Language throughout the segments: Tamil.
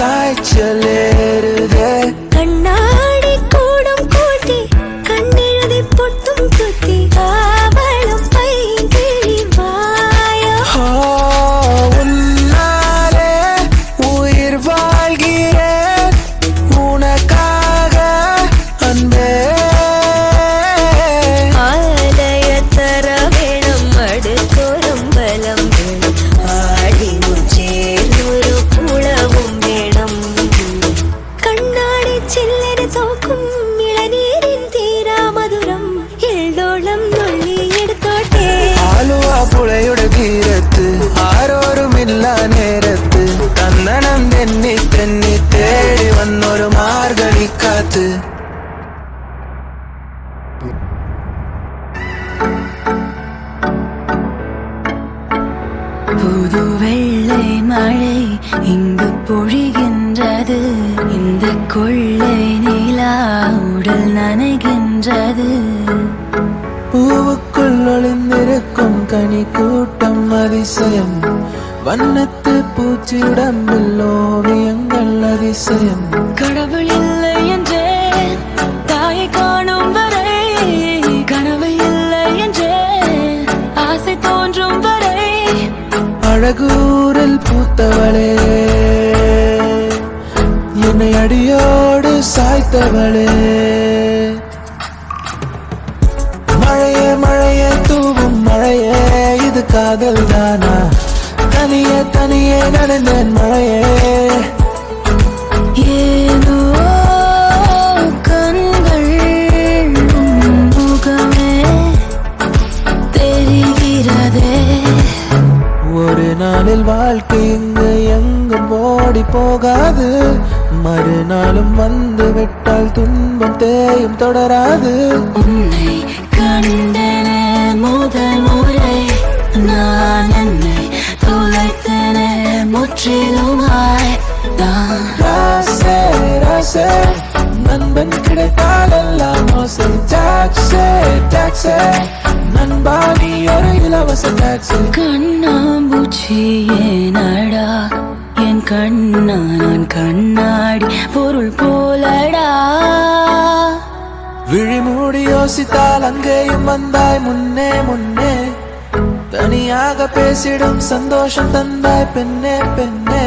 再见 ആലുവ പുഴയുടെ തീരത്ത് ആരോരുമില്ല നേരത്ത് കന്നനം തെന്നി തെന്നി തേടി വന്നൊരു മാർഗഴിക്കാത്ത് புது வெள்ளை மழை இங்கு பொழிகின்றது இந்த கொள்ளை நிலா உடல் நனைகின்றது கூட்டம் அதிசயம். வண்ணத்து பூச்சியுடம்பில் ஓவியங்கள் அதிசயம். கடவுள் இல்லை என்றே தாயை காணும் வரை கனவு இல்லை என்றே ஆசை தோன்றும் வரை அழகூரில் பூத்தவளே. என்னை அடியோடு சாய்த்தவளே. காதல் தானா? தனியே தனியே நடந்தேன் மழையே. ஏனோ கண்கள் முகமே தெரிகிறதே. ஒரு நாளில் வாழ்க்கை இங்கு எங்கும் ஓடி போகாது. மறுநாளும் வந்து விட்டால் துன்பம் தேயும் தொடராது. உன்னை நான் என்னை தொலைத்தன முற்றிலுமாய் தான் ராசே ராசே நண்பன் கிடைத்தால் எல்லாம் மோசை டாக்ஸே டாக்ஸே நண்பா நீ ஒரு இலவச டாக்ஸி கண்ணாம்பூச்சி ஏனடா என் கண்ணா நான் கண்ணாடி பொருள் போலடா விழிமூடி யோசித்தால் அங்கேயும் வந்தாய் முன்னே முன்னே தனியாக பேசிடும் சந்தோஷம் தந்தாய் பெண்ணே பெண்ணே.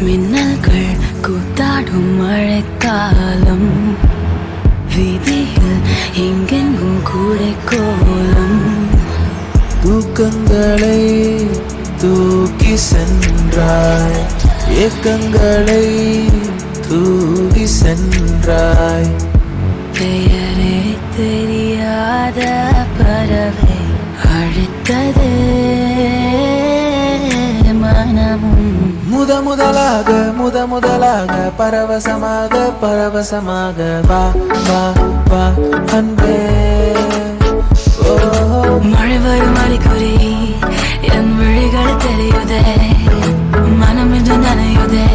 மின்னல்கள் கூத்தாடும் மழைக்காலம். வீதியில் எங்கெங்கும் கூடை கோலம் தூக்கங்களை தூக்கி சென்றாய் ஏக்கங்களை தூக்கி சென்றாய். பெயரே தெரியாத பறவை. முத முதலாக முத முதலாக பரவசமாக பரவசமாக வா வா வா அன்பே. மழை வரும் அறிகுறி என் விழிகள் தெரியுதே மனம் என்று நனையுதே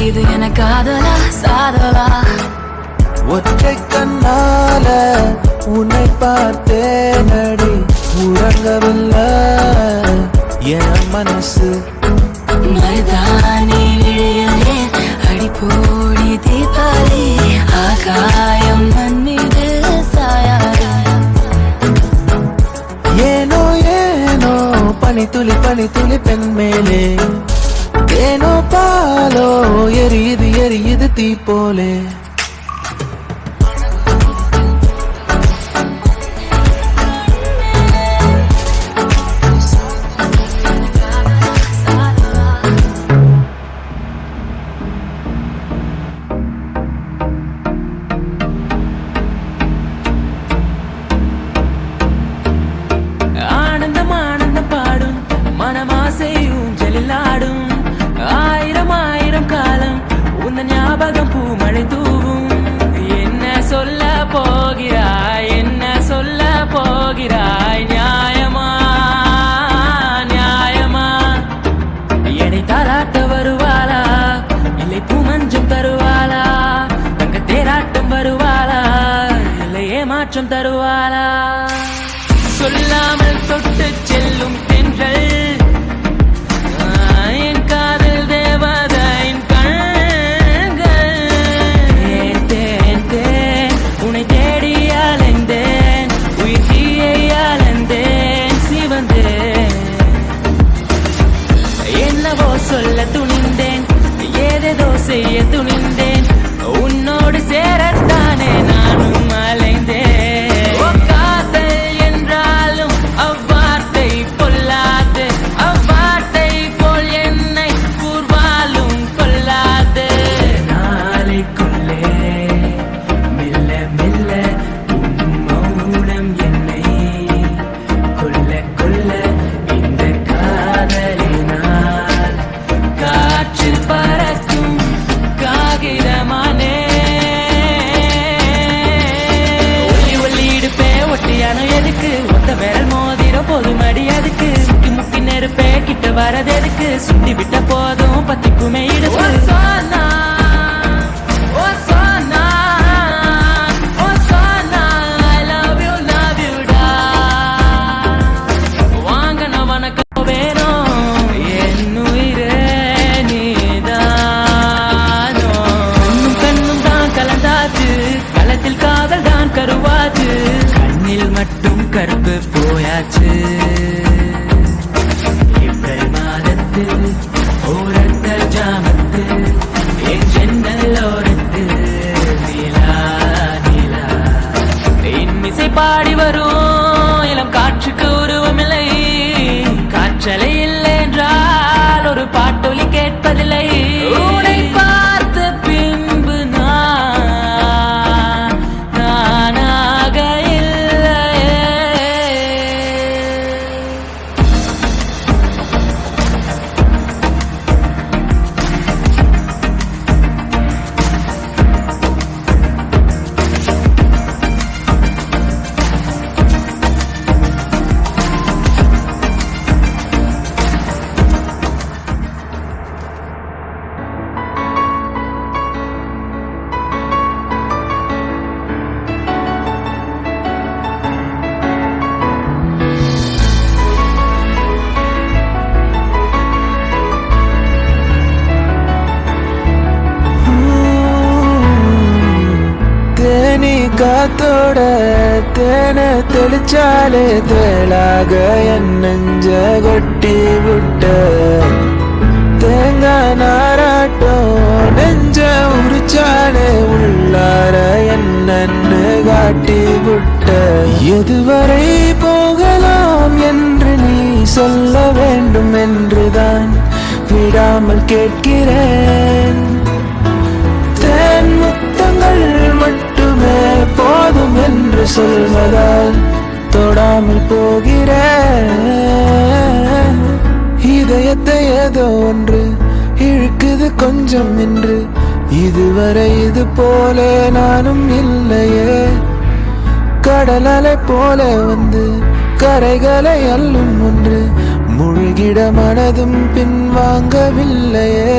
இது என காதலா சாதலா? ஒற்றை கண்ணால உன்னை பார்த்தேனடி உறங்கவில்லை. என் மனசு மருதாணி விழியிலே அடிப்போடி தீபாவளி ஆகாயம் மண் சொல்ல போகிறாய்? என்ன சொல்ல போகிறாய்? நியாயமா? நியாயமா? எடை தாராட்ட வருவாளா? இல்லை பூமஞ்சம் தருவாளா? தங்க தேராட்டம் வருவாளா? இல்லை ஏமாற்றம் தருவாளா? வரதெதுக்கு வரது சுண்டி விட்ட போதும் பத்திக்குமே இடுப்பு. காத்தோட தேனை தெளிச்சாலே தேளாக என் நெஞ்ச கொட்டி விட்ட. தேங்காய் நாராட்டம் நெஞ்ச உரிச்சாலே உள்ளார என்னன்னு காட்டி விட்ட. எதுவரை போகலாம் என்று நீ சொல்ல வேண்டும் என்றுதான். விடாமல் கேட்கிறேன். இதுவரை இது போலே நானும் இல்லையே. கடல் அலை போல வந்து கரைகளை அள்ளும் ஒன்று முழுகிட மனதும் பின்வாங்கவில்லையே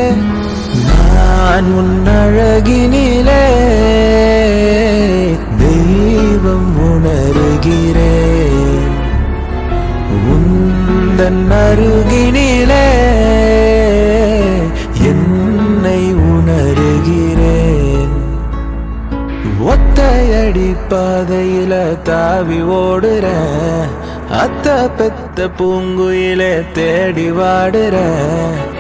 நான் உன் அழகினிலே தெய்வம் உணர்கிறேன். உந்தன் அருகினிலே பாதையில தாவி ஓடுற. அத்த பெத்த பூங்குயிலே தேடி வாடுற.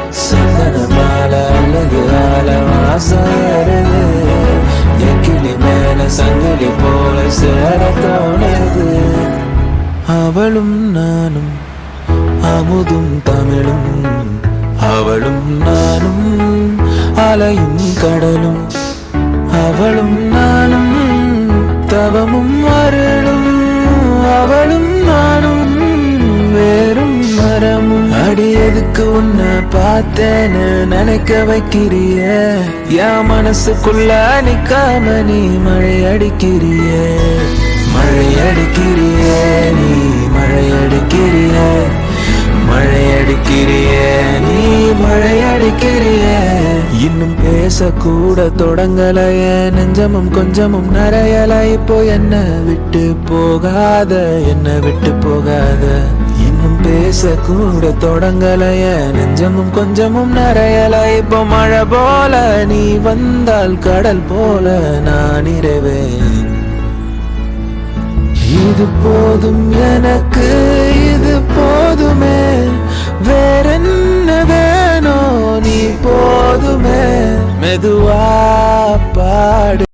சந்தன மாலை அல்லது ஆல வாசருது மேல சங்கிலி போல சேர தோணுது. அவளும் நானும் அமுதும் தமிழும். அவளும் நானும் அலையும் கடலும். அவளும் தவமும் அருளும் அவளும் நானும் வேறும் மரமும். அடி எதுக்கு உன்னை பார்த்தேன்னு நினைக்க வைக்கிறிய? என் மனசுக்குள்ள நிக்காம நீ மழை அடிக்கிறிய? மழை அடிக்கிறிய நீ மழை அடிக்கிறிய? மழை அடிக்கிறிய நீ மழை அடிக்கிறிய? இன்னும் பேசக்கூட தொடங்கலைய. நெஞ்சமும் கொஞ்சமும் நிறையல இப்போ என்ன விட்டு போகாத என்ன விட்டு போகாத. இன்னும் பேசக்கூட தொடங்கலைய. நெஞ்சமும் கொஞ்சமும் நிறையல இப்போ மழை போல நீ வந்தால் கடல் போல நான் இரவேன் இது போதும் எனக்கு இது போதுமே. வேறென்ன வேணும் போதுமே. மெதுவா பாடு.